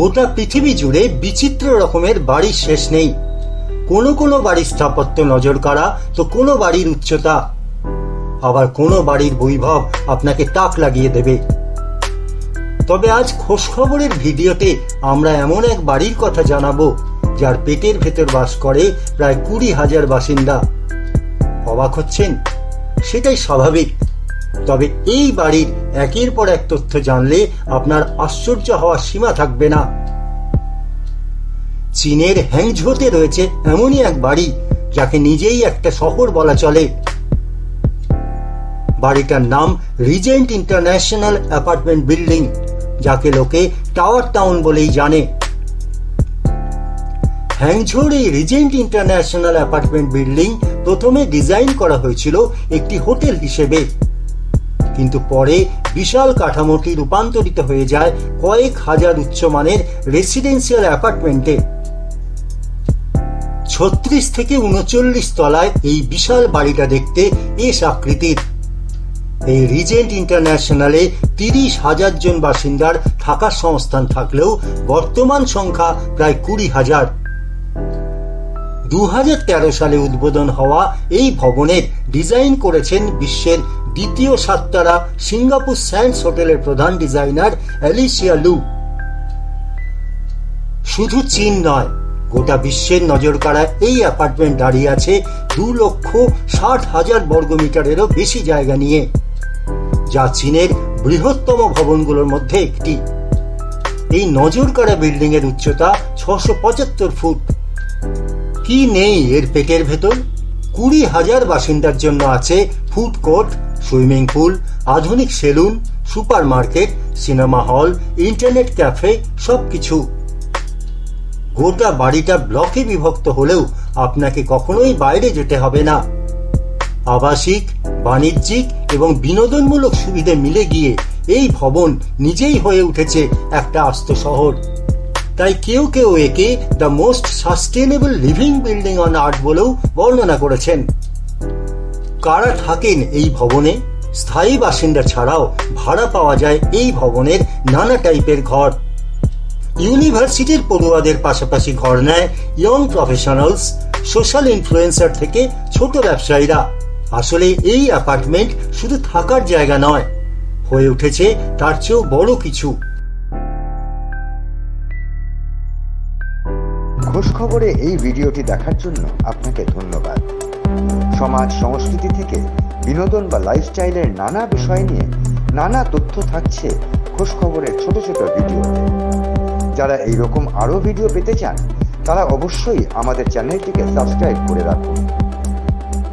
গোটা পৃথিবী জুড়ে বিচিত্র রকমের বাড়ির শেষ নেই। কোনো কোনো বাড়ির স্থাপত্য নজর কাড়া, তো কোনো বাড়ির উচ্চতা। আবার কোনো বাড়ির বৈভব আপনাকে তাক লাগিয়ে দেবে। তবে আজ খোঁজখবরের ভিডিওতে আমরা এমন এক বাড়ির কথা জানাব, যার পেটের ভেতর বাস করে প্রায় কুড়ি হাজার বাসিন্দা। অবাক হচ্ছেন? সেটাই স্বাভাবিক। তবে এই বাড়ির একের পর এক তথ্য জানলে আপনার আশ্চর্য হওয়ার সীমা থাকবে না। চীনের হ্যাংঝোতে রয়েছে এমনই এক বাড়ি, যাকে নিজেই একটা শহর বলা চলে। বাড়িটার নাম রিজেন্ট ইন্টারন্যাশনাল অ্যাপার্টমেন্ট বিল্ডিং, যাকে লোকে টাওয়ার টাউন বলেই জানে। হ্যাংঝোর এই রিজেন্ট ইন্টারন্যাশনাল অ্যাপার্টমেন্ট বিল্ডিং প্রথমে ডিজাইন করা হয়েছিল একটি হোটেল হিসেবে। কিন্তু পরে বিশাল কাঠামোটি রূপান্তরিত হয়ে যায় কয়েক হাজার উচ্চমানের রেসিডেন্সিয়াল অ্যাপার্টমেন্টে ছত্রিশ থেকে উনচল্লিশ তলায় এই বিশাল বাড়িটা দেখতে এস আকৃতির। এই রিজেন্ট ইন্টারন্যাশনালে তিরিশ হাজার জন বাসিন্দার থাকার সংস্থান থাকলেও বর্তমান সংখ্যা প্রায় কুড়ি হাজার। দু সালে উদ্বোধন হওয়া এই ভবনের ডিজাইন করেছেন বিশ্বের দ্বিতীয় সাততারা সিঙ্গাপুর স্যান্ডস হোটেলের প্রধান ডিজাইনার অ্যালিসিয়া লু। শুধু চীন নয়, গোটা বিশ্বের নজর কাড়া এই অ্যাপার্টমেন্ট দাঁড়িয়ে আছে দু লক্ষ ষাট হাজার বর্গমিটারেরও বেশি জায়গা নিয়ে, যা চীনের বৃহত্তম ভবনগুলোর মধ্যে একটি। এই নজর কাড়া বিল্ডিং এর উচ্চতা ছশো পঁচাত্তর ফুট। কি নেই এর পেটের ভেতর? কুড়ি হাজার বাসিন্দার জন্য আছে ফুড কোর্ট সুইমিং পুল, আধুনিক saloon super market cinema hall, internet cafe, সবকিছু। গোটা বাড়িটা ব্লকে বিভক্ত হলেও আপনাকে কখনোই বাইরে যেতে হবে না। আবাসিক, বাণিজ্যিক এবং বিনোদনমূলক সুবিধে মিলে গিয়ে এই ভবন নিজেই হয়ে উঠেছে একটা আস্ত শহর। তাই কেউ কেউ একে the most sustainable living building on earth বলেও বর্ণনা করেছেন। কারা থাকেন এই ভবনে? স্থায়ী বাসিন্দা ছাড়াও ভাড়া পাওয়া যায় এই ভবনের নানা টাইপের ঘর। ইউনিভার্সিটির পড়ুয়াদের পাশাপাশি ঘর নেয় ইয়ং প্রফেশনালস সোশ্যাল ইনফ্লুয়েন্সার থেকে ছোট ব্যবসায়ীরা। আসলে এই অ্যাপার্টমেন্ট শুধু থাকার জায়গা নয়, হয়ে উঠেছে তার চেয়েও বড় কিছু। খোঁজ খবরে এই ভিডিওটি দেখার জন্য আপনাকে ধন্যবাদ। সমাজ, সংস্কৃতি থেকে বিনোদন বা লাইফস্টাইলের নানা বিষয় নিয়ে নানা তথ্য থাকছে খোঁজখবরের ছোট ছোট ভিডিওতে। যারা এই রকম আরও ভিডিও পেতে চান, তারা অবশ্যই আমাদের চ্যানেলটিকে সাবস্ক্রাইব করে রাখুন।